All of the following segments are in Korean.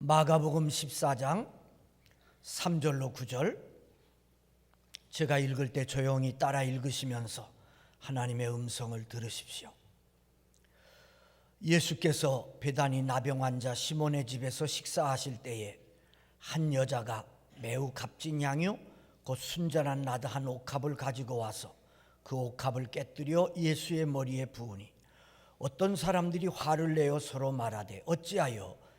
마가복음 14장 3절로 9절 제가 읽을 때 조용히 따라 읽으시면서 하나님의 음성을 들으십시오. 예수께서 베다니 나병 환자 시몬의 집에서 식사하실 때에 한 여자가 매우 값진 양유 곧 순전한 나드 한 옥합을 가지고 와서 그 옥합을 깨뜨려 예수의 머리에 부으니 어떤 사람들이 화를 내어 서로 말하되 어찌하여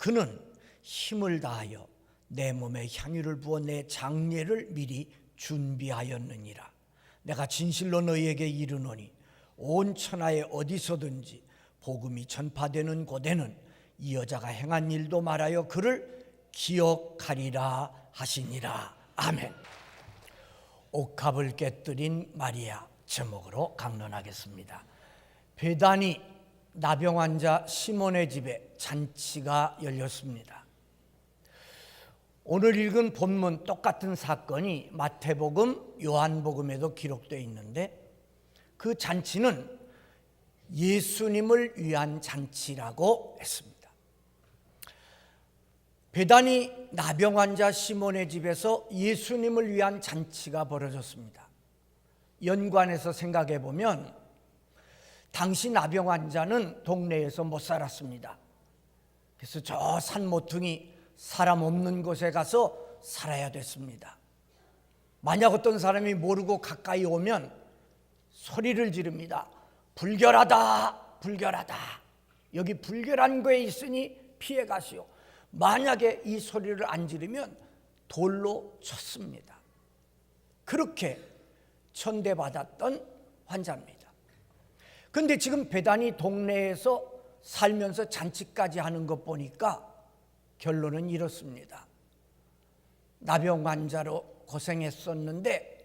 그는 힘을 다하여 내 몸에 향유를 부어 내 장례를 미리 준비하였느니라. 내가 진실로 너희에게 이르노니 온 천하에 어디서든지 복음이 전파되는 곳에는 이 여자가 행한 일도 말하여 그를 기억하리라 하시니라. 아멘. 옥합을 깨뜨린 마리아 제목으로 강론하겠습니다. 배단이 나병 환자 시몬의 집에 잔치가 열렸습니다. 오늘 읽은 본문 똑같은 사건이 마태복음, 요한복음에도 기록되어 있는데 그 잔치는 예수님을 위한 잔치라고 했습니다. 배단이 나병 환자 시몬의 집에서 예수님을 위한 잔치가 벌어졌습니다. 연관해서 생각해 보면 당시 나병 환자는 동네에서 못 살았습니다. 그래서 저 산 모퉁이 사람 없는 곳에 가서 살아야 됐습니다. 만약 어떤 사람이 모르고 가까이 오면 소리를 지릅니다. 불결하다, 불결하다. 여기 불결한 거에 있으니 피해 가시오. 만약에 이 소리를 안 지르면 돌로 쳤습니다. 그렇게 천대받았던 환자입니다. 근데 지금 배단이 동네에서 살면서 잔치까지 하는 것 보니까 결론은 이렇습니다. 나병 환자로 고생했었는데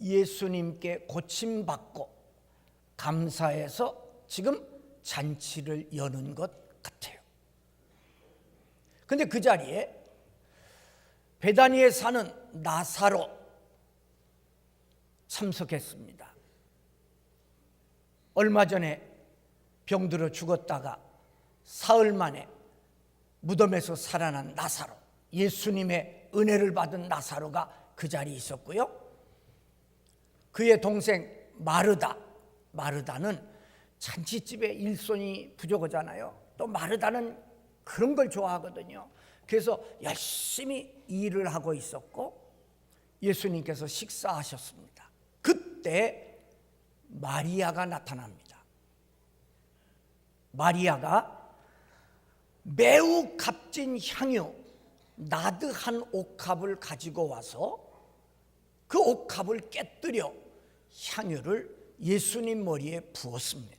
예수님께 고침받고 감사해서 지금 잔치를 여는 것 같아요. 근데 그 자리에 베다니에 사는 나사로 참석했습니다. 얼마 전에 병들어 죽었다가 사흘 만에 무덤에서 살아난 나사로, 예수님의 은혜를 받은 나사로가 그 자리에 있었고요. 그의 동생 마르다, 마르다는 잔치집에 일손이 부족하잖아요. 또 마르다는 그런 걸 좋아하거든요. 그래서 열심히 일을 하고 있었고 예수님께서 식사하셨습니다. 그때 마리아가 나타납니다. 마리아가 매우 값진 향유 나드 한 옥합을 가지고 와서 그 옥합을 깨뜨려 향유를 예수님 머리에 부었습니다.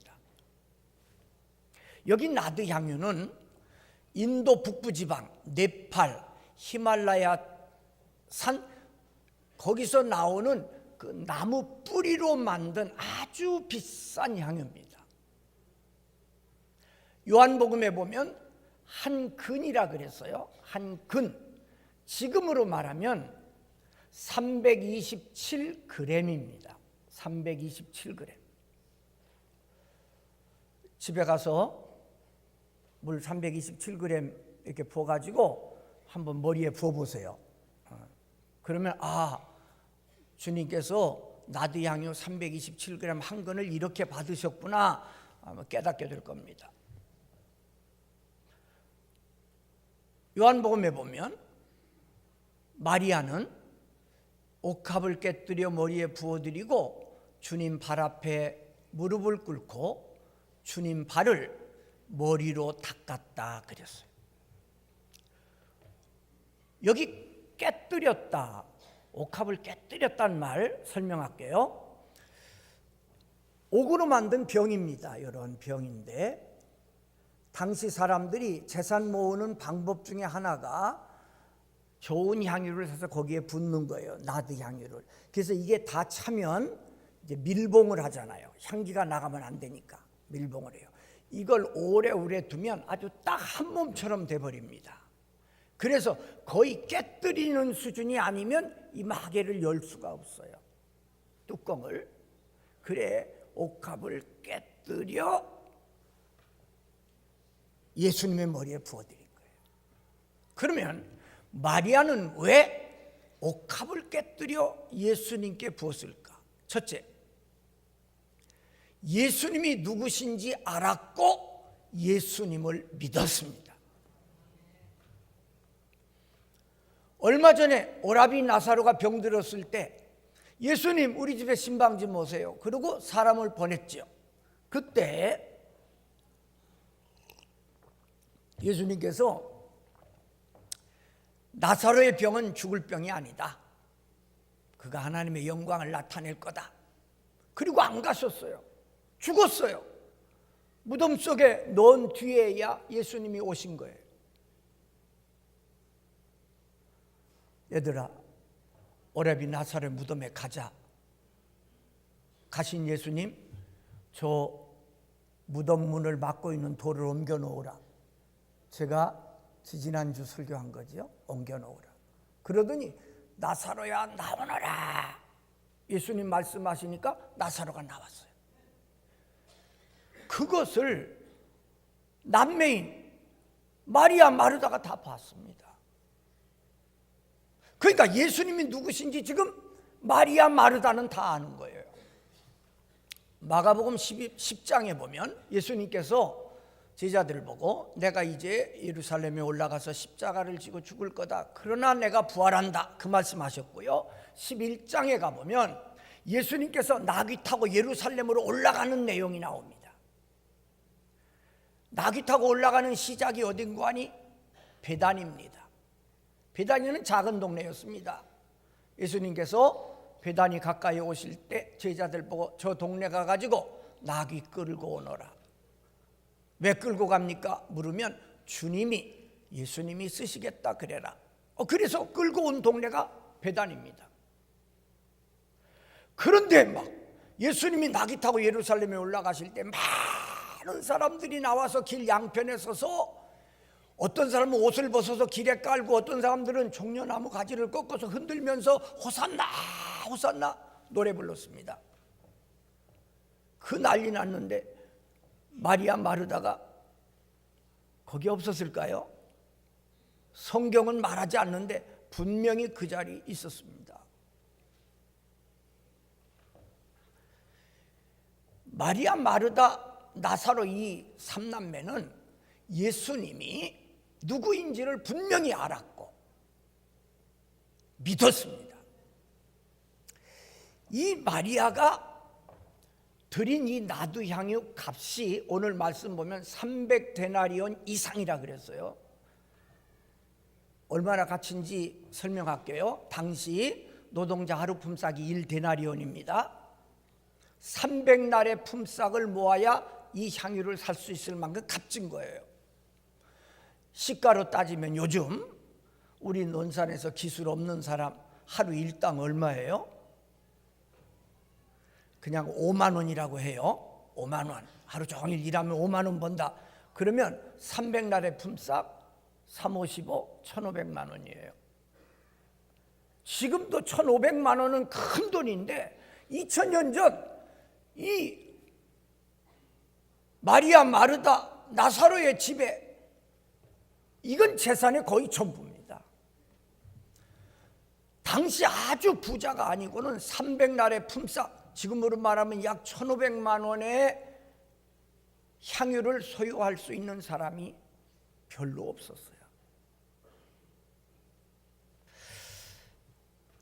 여기 나드 향유는 인도 북부 지방 네팔 히말라야 산 거기서 나오는 그 나무 뿌리로 만든 아주 비싼 향유입니다. 요한복음에 보면 한 근이라 그랬어요. 한 근. 지금으로 말하면 327g입니다. 327g. 집에 가서 물 327g 이렇게 부어가지고 한번 머리에 부어보세요. 어, 그러면 아 주님께서 나드 향유 327g 한 근을 이렇게 받으셨구나 깨닫게 될 겁니다. 요한복음에 보면 마리아는 옥합을 깨뜨려 머리에 부어드리고 주님 발 앞에 무릎을 꿇고 주님 발을 머리로 닦았다 그랬어요. 여기 깨뜨렸다, 옥합을 깨뜨렸다는 말 설명할게요. 옥으로 만든 병입니다. 이런 병인데 당시 사람들이 재산 모으는 방법 중에 하나가 좋은 향유를 사서 거기에 붓는 거예요. 나드 향유를. 그래서 이게 다 차면 이제 밀봉을 하잖아요. 향기가 나가면 안 되니까 밀봉을 해요. 이걸 오래오래 두면 아주 딱 한 몸처럼 돼 버립니다. 그래서 거의 깨뜨리는 수준이 아니면 이 마개를 열 수가 없어요. 뚜껑을. 그래 옥합을 깨뜨려 예수님의 머리에 부어드린 거예요. 그러면 마리아는 왜 옥합을 깨뜨려 예수님께 부었을까? 첫째, 예수님이 누구신지 알았고 예수님을 믿었습니다. 얼마 전에 오라비 나사로가 병들었을 때 예수님 우리 집에 신방 좀 오세요. 그리고 사람을 보냈죠. 그때 예수님께서 나사로의 병은 죽을 병이 아니다. 그가 하나님의 영광을 나타낼 거다. 그리고 안 가셨어요. 죽었어요. 무덤 속에 넣은 뒤에야 예수님이 오신 거예요. 얘들아, 오래비 나사렛 무덤에 가자. 가신 예수님, 저 무덤 문을 막고 있는 돌을 옮겨 놓으라. 제가 지지난주 설교한 거죠. 옮겨 놓으라. 그러더니 나사로야 나오너라. 예수님 말씀하시니까 나사로가 나왔어요. 그것을 남매인 마리아 마르다가 다 봤습니다. 그러니까 예수님이 누구신지 지금 마리아 마르다는 다 아는 거예요. 마가복음 10장에 보면 예수님께서 제자들을 보고 내가 이제 예루살렘에 올라가서 십자가를 지고 죽을 거다. 그러나 내가 부활한다. 그 말씀하셨고요. 11장에 가보면 예수님께서 나귀 타고 예루살렘으로 올라가는 내용이 나옵니다. 나귀 타고 올라가는 시작이 어딘고 하니 베단입니다. 베다니는 작은 동네였습니다. 예수님께서 베다니 가까이 오실 때 제자들 보고 저 동네 가가지고 나귀 끌고 오너라. 왜 끌고 갑니까? 물으면 주님이 예수님이 쓰시겠다 그래라. 어, 그래서 끌고 온 동네가 베단입니다. 그런데 막 예수님이 나귀 타고 예루살렘에 올라가실 때 많은 사람들이 나와서 길 양편에 서서 어떤 사람은 옷을 벗어서 길에 깔고 어떤 사람들은 종려나무 가지를 꺾어서 흔들면서 호산나 호산나 노래 불렀습니다. 그 난리 났는데 마리아 마르다가 거기 없었을까요? 성경은 말하지 않는데 분명히 그 자리에 있었습니다. 마리아 마르다 나사로 이 삼남매는 예수님이 누구인지를 분명히 알았고 믿었습니다. 이 마리아가 드린 이 나두향유 값이 오늘 말씀 보면 300데나리온 이상이라 그랬어요. 얼마나 값인지 설명할게요. 당시 노동자 하루 품삯이 1데나리온입니다. 300날의 품삯을 모아야 이 향유를 살 수 있을 만큼 값진 거예요. 시가로 따지면 요즘 우리 논산에서 기술 없는 사람 하루 일당 얼마예요? 그냥 5만 원이라고 해요. 5만 원. 하루 종일 일하면 5만 원 번다. 그러면 300날의 품삯 3, 55, 1,500만 원이에요. 지금도 1,500만 원은 큰 돈인데 2000년 전 이 마리아 마르다 나사로의 집에 이건 재산의 거의 전부입니다. 당시 아주 부자가 아니고는 300날의 품삯 지금으로 말하면 약 1,500만 원의 향유를 소유할 수 있는 사람이 별로 없었어요.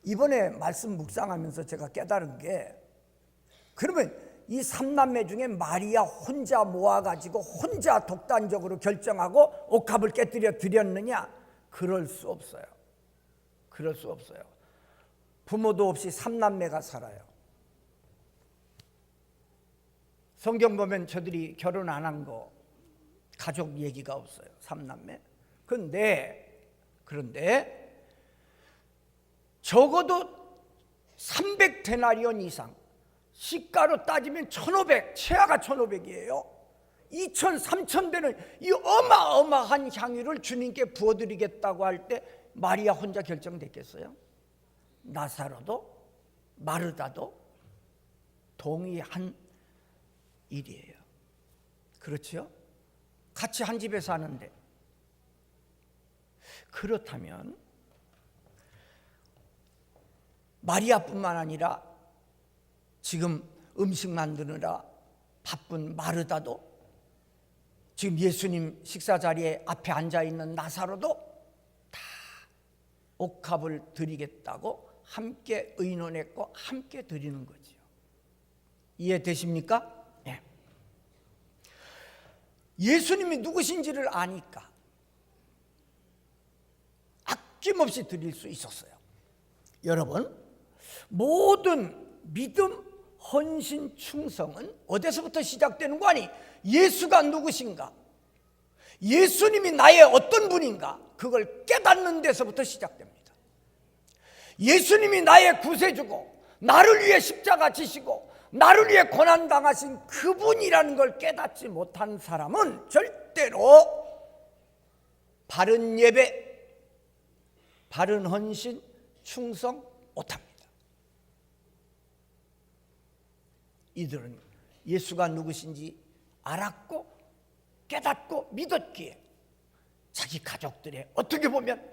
이번에 말씀 묵상하면서 제가 깨달은 게 그러면 이 삼남매 중에 마리아 혼자 모아가지고 혼자 독단적으로 결정하고 옥합을 깨뜨려 드렸느냐? 그럴 수 없어요. 그럴 수 없어요. 부모도 없이 삼남매가 살아요. 성경 보면 저들이 결혼 안 한 거 가족 얘기가 없어요. 삼남매. 그런데 그런데 적어도 300 데나리온 이상 시가로 따지면 1500 최하가 1500이에요. 2000, 3000 되는 이 어마어마한 향유를 주님께 부어드리겠다고 할 때 마리아 혼자 결정됐겠어요? 나사로도 마르다도 동의한 일이에요. 그렇죠? 같이 한 집에 사는데 그렇다면 마리아뿐만 아니라 지금 음식 만드느라 바쁜 마르다도 지금 예수님 식사 자리에 앞에 앉아 있는 나사로도 다 옥합을 드리겠다고 함께 의논했고 함께 드리는 거지요. 이해되십니까? 네. 예수님이 누구신지를 아니까 아낌없이 드릴 수 있었어요. 여러분, 모든 믿음, 헌신, 충성은 어디서부터 시작되는 거 아니? 예수가 누구신가? 예수님이 나의 어떤 분인가? 그걸 깨닫는 데서부터 시작됩니다. 예수님이 나의 구세주고, 나를 위해 십자가 지시고, 나를 위해 고난 당하신 그분이라는 걸 깨닫지 못한 사람은 절대로 바른 예배, 바른 헌신, 충성 못합니다. 이들은 예수가 누구신지 알았고 깨닫고 믿었기에 자기 가족들의 어떻게 보면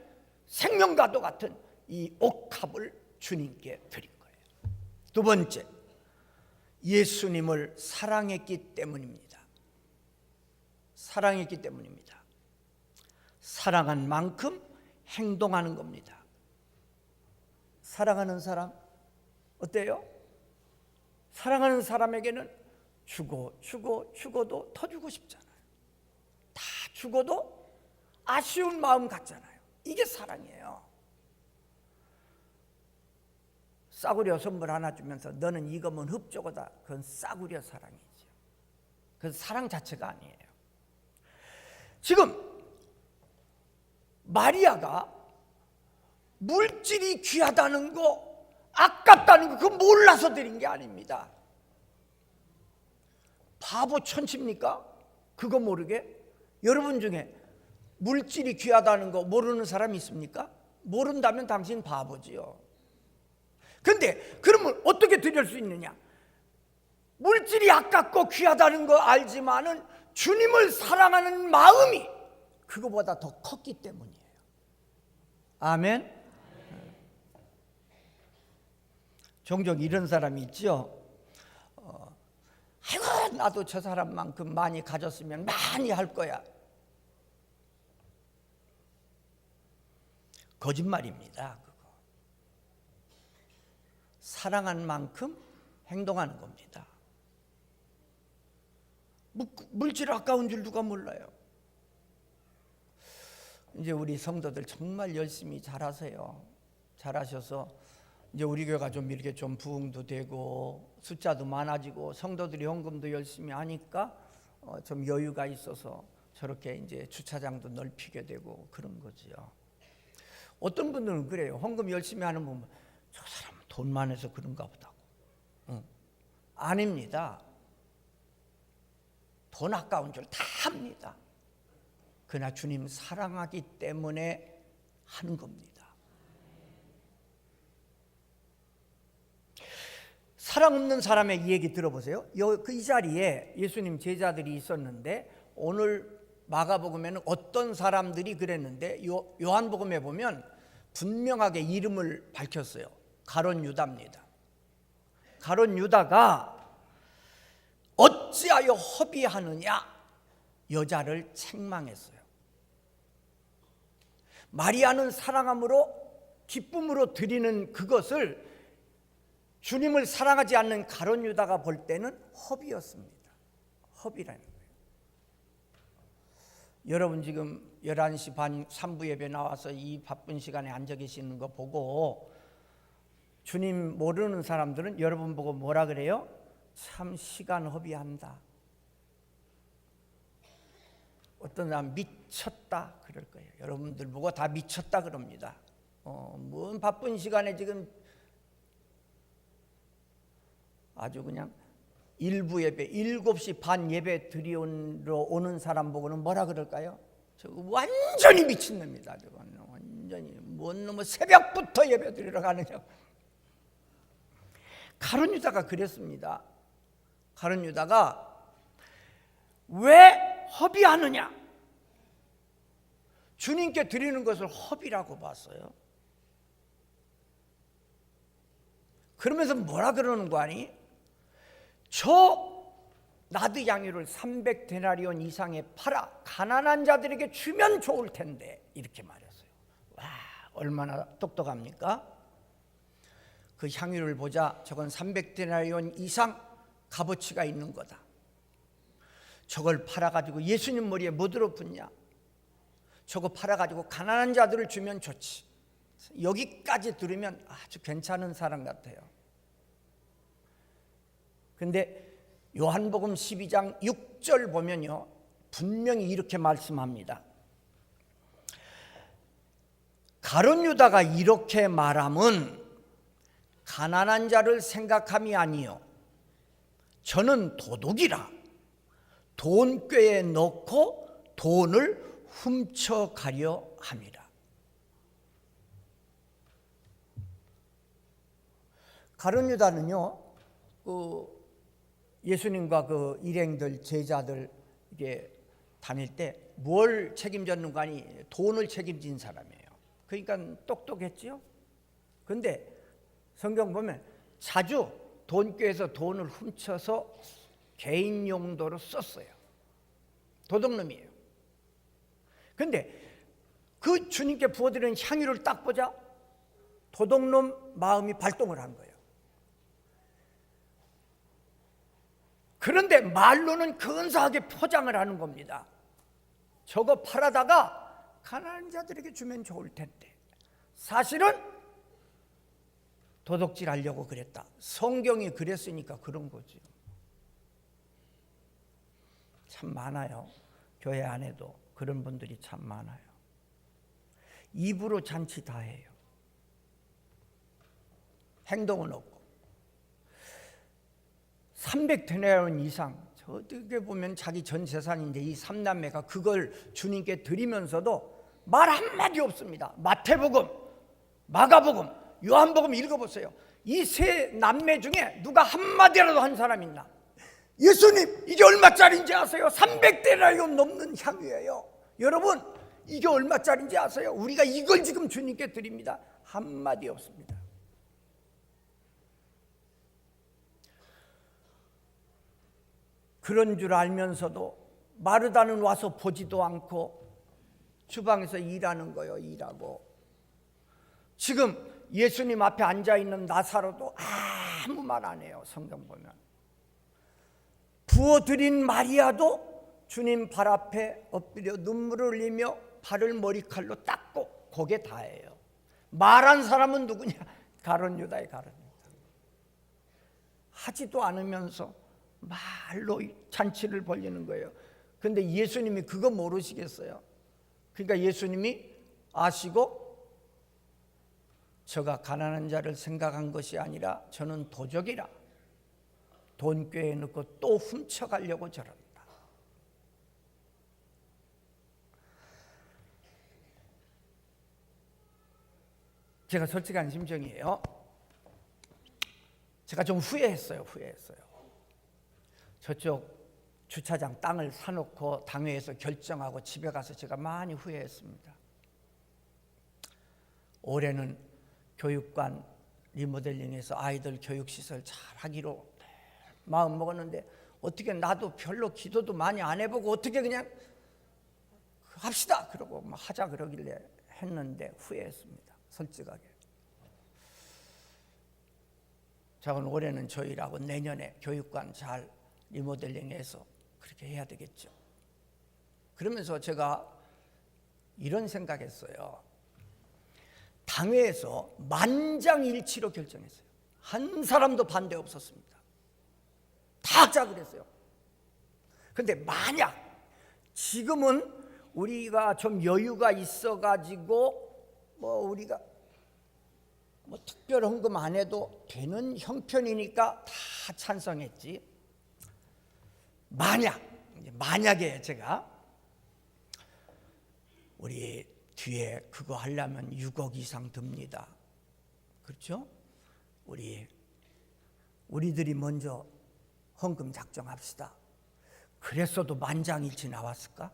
생명과도 같은 이 옥합을 주님께 드린 거예요. 두 번째, 예수님을 사랑했기 때문입니다. 사랑했기 때문입니다. 사랑한 만큼 행동하는 겁니다. 사랑하는 사람 어때요? 사랑하는 사람에게는 주고 주고 주고도 더 주고 싶잖아요. 다 주고도 아쉬운 마음 같잖아요. 이게 사랑이에요. 싸구려 선물 하나 주면서 너는 이거면 흡조거다. 그건 싸구려 사랑이죠. 그건 사랑 자체가 아니에요. 지금 마리아가 물질이 귀하다는 거, 아깝다는 거, 그거 몰라서 드린 게 아닙니다. 바보 천치입니까? 그거 모르게? 여러분 중에 물질이 귀하다는 거 모르는 사람 있습니까? 모른다면 당신 바보지요. 근데 그러면 어떻게 드릴 수 있느냐? 물질이 아깝고 귀하다는 거 알지만은 주님을 사랑하는 마음이 그거보다 더 컸기 때문이에요. 아멘. 종종 이런 사람이 있죠. 어, 아이고 나도 저 사람만큼 많이 가졌으면 많이 할 거야. 거짓말입니다. 그거. 사랑한 만큼 행동하는 겁니다. 물질 아까운 줄 누가 몰라요. 이제 우리 성도들 정말 열심히 잘하세요. 잘하셔서 이제 우리 교회가 좀 이렇게 좀 부흥도 되고 숫자도 많아지고 성도들이 헌금도 열심히 하니까 어, 좀 여유가 있어서 저렇게 이제 주차장도 넓히게 되고 그런 거지요. 어떤 분들은 그래요. 헌금 열심히 하는 분, 저 사람 돈 많아서 그런가 보다고. 응. 아닙니다. 돈 아까운 줄 다 합니다. 그러나 주님 사랑하기 때문에 하는 겁니다. 사랑 없는 사람의 이 얘기 들어보세요. 그이 자리에 예수님 제자들이 있었는데 오늘 마가복음에는 어떤 사람들이 그랬는데 요, 요한복음에 보면 분명하게 이름을 밝혔어요. 가론 유다입니다. 가론 유다가 어찌하여 허비하느냐 여자를 책망했어요. 마리아는 사랑함으로 기쁨으로 드리는 그것을 주님을 사랑하지 않는 가론 유다가 볼 때는 허비였습니다. 허비라는 거예요. 여러분 지금 11시 반 3부 예배 나와서 이 바쁜 시간에 앉아 계시는 거 보고 주님 모르는 사람들은 여러분 보고 뭐라 그래요? 참 시간 허비한다. 어떤 사람 미쳤다 그럴 거예요. 여러분들 보고 다 미쳤다 그럽니다. 어, 뭔 바쁜 시간에 지금 아주 그냥 일부 예배, 일곱 시반 예배 드리러 오는 사람 보고는 뭐라 그럴까요? 저 완전히 미친놈이다. 저건 완전히 뭔 놈의 새벽부터 예배 드리러 가느냐. 가론 유다가 그랬습니다. 가론 유다가 왜 허비하느냐? 주님께 드리는 것을 허비라고 봤어요. 그러면서 뭐라 그러는 거 아니? 저 나드 양유를 300데나리온 이상에 팔아 가난한 자들에게 주면 좋을 텐데 이렇게 말했어요. 와, 얼마나 똑똑합니까? 그 향유를 보자 저건 300데나리온 이상 값어치가 있는 거다. 저걸 팔아 가지고 예수님 머리에 뭐 들어붙냐? 저거 팔아 가지고 가난한 자들을 주면 좋지. 여기까지 들으면 아주 괜찮은 사람 같아요. 근데 요한복음 12장 6절 보면요. 분명히 이렇게 말씀합니다. 가론 유다가 이렇게 말함은 가난한 자를 생각함이 아니요. 저는 도둑이라 돈 꾀에 넣고 돈을 훔쳐 가려 함이라. 가론 유다는요, 그 예수님과 그 일행들 제자들 이게 다닐 때 뭘 책임졌는가 하니 돈을 책임진 사람이에요. 그러니까 똑똑했지요. 근데 성경 보면 자주 돈꾀에서 돈을 훔쳐서 개인 용도로 썼어요. 도둑놈이에요. 근데 그 주님께 부어드리는 향유를 딱 보자 도둑놈 마음이 발동을 한 거예요. 그런데 말로는 근사하게 포장을 하는 겁니다. 저거 팔아다가 가난한 자들에게 주면 좋을 텐데 사실은 도둑질 하려고 그랬다. 성경이 그랬으니까 그런 거지. 참 많아요. 교회 안에도 그런 분들이 참 많아요. 입으로 잔치 다 해요. 행동은 없고. 300데나리온 이상 어떻게 보면 자기 전 재산인데 이 삼남매가 그걸 주님께 드리면서도 말 한마디 없습니다. 마태복음, 마가복음, 요한복음 읽어보세요. 이 세 남매 중에 누가 한마디라도 한 사람 있나? 예수님 이게 얼마짜리인지 아세요? 300데나리온 넘는 향유예요. 여러분 이게 얼마짜리인지 아세요? 우리가 이걸 지금 주님께 드립니다. 한마디 없습니다. 그런 줄 알면서도 마르다는 와서 보지도 않고 주방에서 일하는 거요 일하고. 지금 예수님 앞에 앉아 있는 나사로도 아무 말 안 해요 성경 보면. 부어드린 마리아도 주님 발 앞에 엎드려 눈물을 흘리며 발을 머리칼로 닦고 그게 다예요. 말한 사람은 누구냐? 가론 유다의 가론 유다. 하지도 않으면서 말로 잔치를 벌리는 거예요. 근데 예수님이 그거 모르시겠어요? 그러니까 예수님이 아시고 저가 가난한 자를 생각한 것이 아니라 저는 도적이라 돈 꾀에 넣고 또 훔쳐가려고 저런다. 제가 솔직한 심정이에요. 제가 좀 후회했어요. 후회했어요. 저쪽 주차장 땅을 사놓고 당회에서 결정하고 집에 가서 제가 많이 후회했습니다. 올해는 교육관 리모델링해서 아이들 교육시설 잘 하기로 마음 먹었는데 어떻게 나도 별로 기도도 많이 안 해보고 어떻게 그냥 합시다 그러고 막 하자 그러길래 했는데 후회했습니다. 솔직하게. 자, 그럼 올해는 저희라고 내년에 교육관 잘 리모델링해서 그렇게 해야 되겠죠. 그러면서 제가 이런 생각했어요. 당회에서 만장일치로 결정했어요. 한 사람도 반대 없었습니다. 다 하자 그랬어요. 근데 만약 지금은 우리가 좀 여유가 있어 가지고 뭐 우리가 뭐 특별 헌금 안 해도 되는 형편이니까 다 찬성했지. 만약 만약에 제가 우리 뒤에 그거 하려면 6억 이상 듭니다. 그렇죠? 우리 우리들이 먼저 헌금 작정합시다. 그랬어도 만장일치 나왔을까?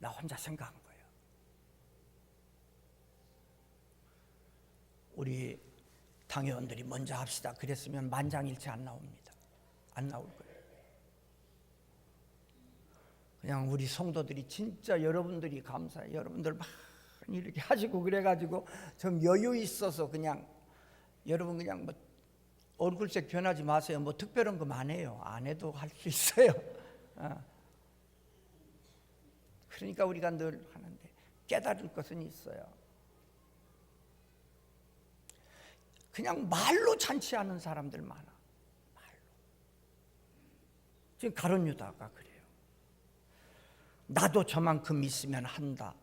나 혼자 생각한 거예요. 우리 당회원들이 먼저 합시다. 그랬으면 만장일치 안 나옵니다. 안 나올 거예요. 그냥 우리 성도들이 진짜 여러분들이 감사해. 여러분들 많이 이렇게 하시고 그래가지고 좀 여유 있어서 그냥 여러분 그냥 뭐 얼굴색 변하지 마세요. 뭐 특별한 거안 해요. 안 해도 할 수 있어요. 어. 그러니까 우리가 늘 하는데 깨달을 것은 있어요. 그냥 말로 잔치하는 사람들 많아. 지금 가론 유다가 그래요. 나도 저만큼 있으면 한다.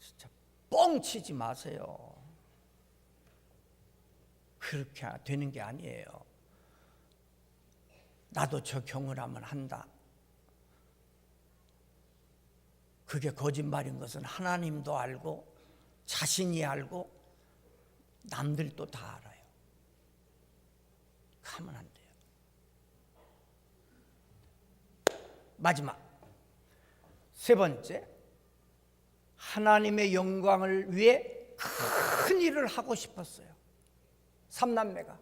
진짜 뻥치지 마세요. 그렇게 되는 게 아니에요. 나도 저 경우라면 한다. 그게 거짓말인 것은 하나님도 알고 자신이 알고 남들도 다 알아요. 가면 안 돼요. 마지막 세 번째 하나님의 영광을 위해 큰 일을 하고 싶었어요. 삼남매가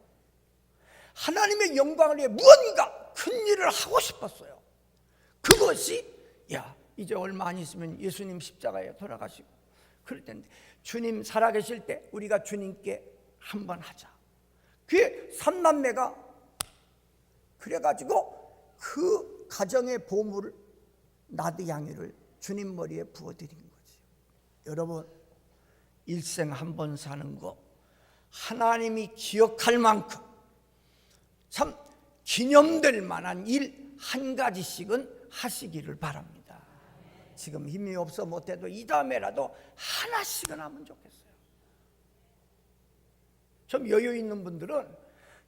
하나님의 영광을 위해 무언가 큰 일을 하고 싶었어요. 그것이 야 이제 얼마 안 있으면 예수님 십자가에 돌아가시고 그럴 텐데 주님 살아계실 때 우리가 주님께 한번 하자. 그 삼남매가 그래가지고 그 가정의 보물을 나드 양이를 주님 머리에 부어드린 거지. 여러분 일생 한 번 사는 거 하나님이 기억할 만큼 참 기념될 만한 일 한 가지씩은 하시기를 바랍니다. 지금 힘이 없어 못해도 이 다음에라도 하나씩은 하면 좋겠어요. 좀 여유 있는 분들은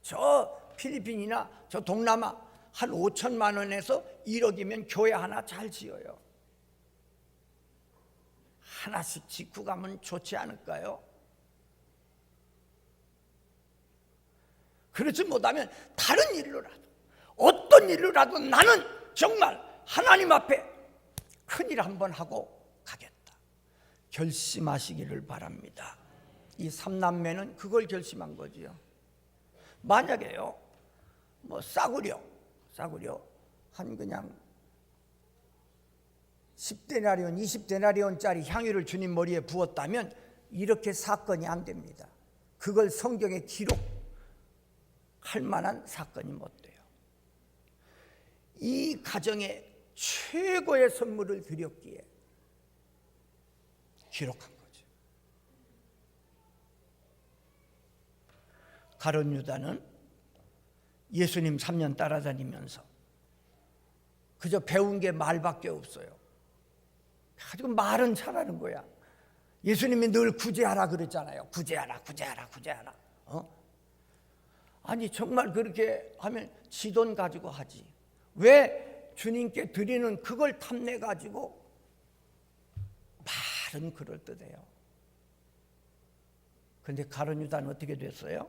저 필리핀이나 저 동남아 한 5천만 원에서 1억이면 교회 하나 잘 지어요. 하나씩 짓고 가면 좋지 않을까요? 그렇지 못하면 다른 일로라도 어떤 일로라도 나는 정말 하나님 앞에 큰일 한번 하고 가겠다. 결심하시기를 바랍니다. 이 삼남매는 그걸 결심한 거지요. 만약에요, 뭐 싸구려, 싸구려 한 그냥 10데나리온, 20데나리온짜리 향유를 주님 머리에 부었다면 이렇게 사건이 안 됩니다. 그걸 성경에 기록할 만한 사건이 못 돼요. 이 가정에 최고의 선물을 드렸기에 기록한 거죠. 가론 유다는 예수님 3년 따라다니면서 그저 배운 게 말밖에 없어요. 가지고 말은 잘하는 거야. 예수님이 늘 구제하라 그랬잖아요. 구제하라, 구제하라, 구제하라. 어? 아니 정말 그렇게 하면 지 돈 가지고 하지. 왜 주님께 드리는 그걸 탐내 가지고 말은 그럴 듯해요. 근데 가론 유다는 어떻게 됐어요?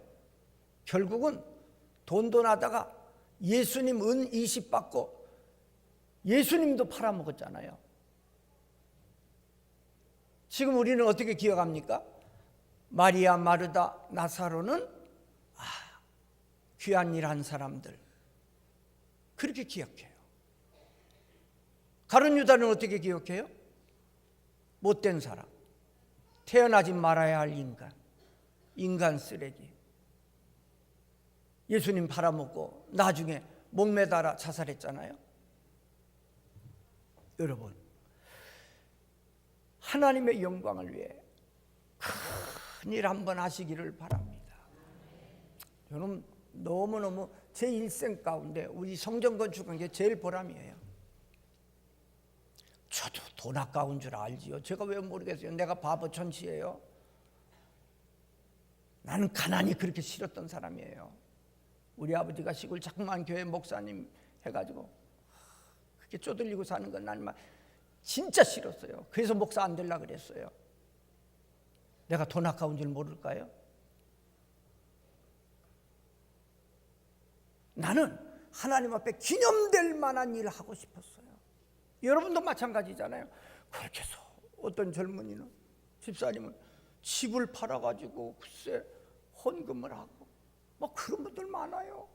결국은 돈돈 하다가 예수님 은 20 받고 예수님도 팔아먹었잖아요. 지금 우리는 어떻게 기억합니까? 마리아, 마르다, 나사로는 아, 귀한 일 한 사람들. 그렇게 기억해요. 가론 유다는 어떻게 기억해요? 못된 사람. 태어나지 말아야 할 인간. 인간 쓰레기. 예수님 팔아먹고 나중에 목매달아 자살했잖아요. 여러분, 하나님의 영광을 위해 큰 일 한번 하시기를 바랍니다. 저는 너무너무 제 일생 가운데 우리 성전 건축한 게 제일 보람이에요. 저도 돈 아까운 줄 알지요. 제가 왜 모르겠어요. 내가 바보 천치예요. 나는 가난이 그렇게 싫었던 사람이에요. 우리 아버지가 시골 자그마한 교회 목사님 해가지고 그렇게 쪼들리고 사는 건 나는 막 진짜 싫었어요. 그래서 목사 안 되려 그랬어요. 내가 돈 아까운 줄 모를까요? 나는 하나님 앞에 기념될 만한 일을 하고 싶었어요. 여러분도 마찬가지잖아요. 그렇게 해서 어떤 젊은이는 집사님은 집을 팔아가지고 글쎄 헌금을 하고 막 그런 분들 많아요.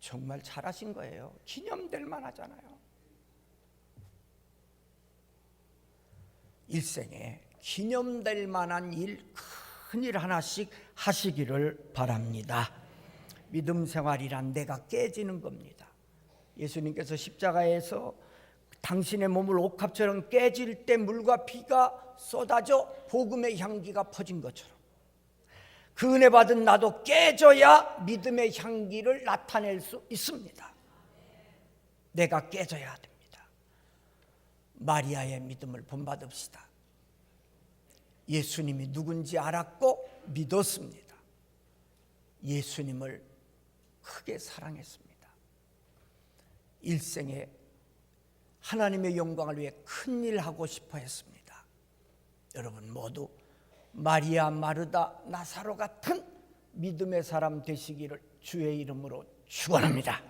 정말 잘하신 거예요. 기념될 만하잖아요. 일생에 기념될 만한 일, 큰 일 하나씩 하시기를 바랍니다. 믿음 생활이란 내가 깨지는 겁니다. 예수님께서 십자가에서 당신의 몸을 옥합처럼 깨질 때 물과 비가 쏟아져 복음의 향기가 퍼진 것처럼 그 은혜 받은 나도 깨져야 믿음의 향기를 나타낼 수 있습니다. 내가 깨져야 됩니다. 마리아의 믿음을 본받읍시다. 예수님이 누군지 알았고 믿었습니다. 예수님을 크게 사랑했습니다. 일생에 하나님의 영광을 위해 큰 일 하고 싶어 했습니다. 여러분 모두 마리아 마르다 나사로 같은 믿음의 사람 되시기를 주의 이름으로 축원합니다.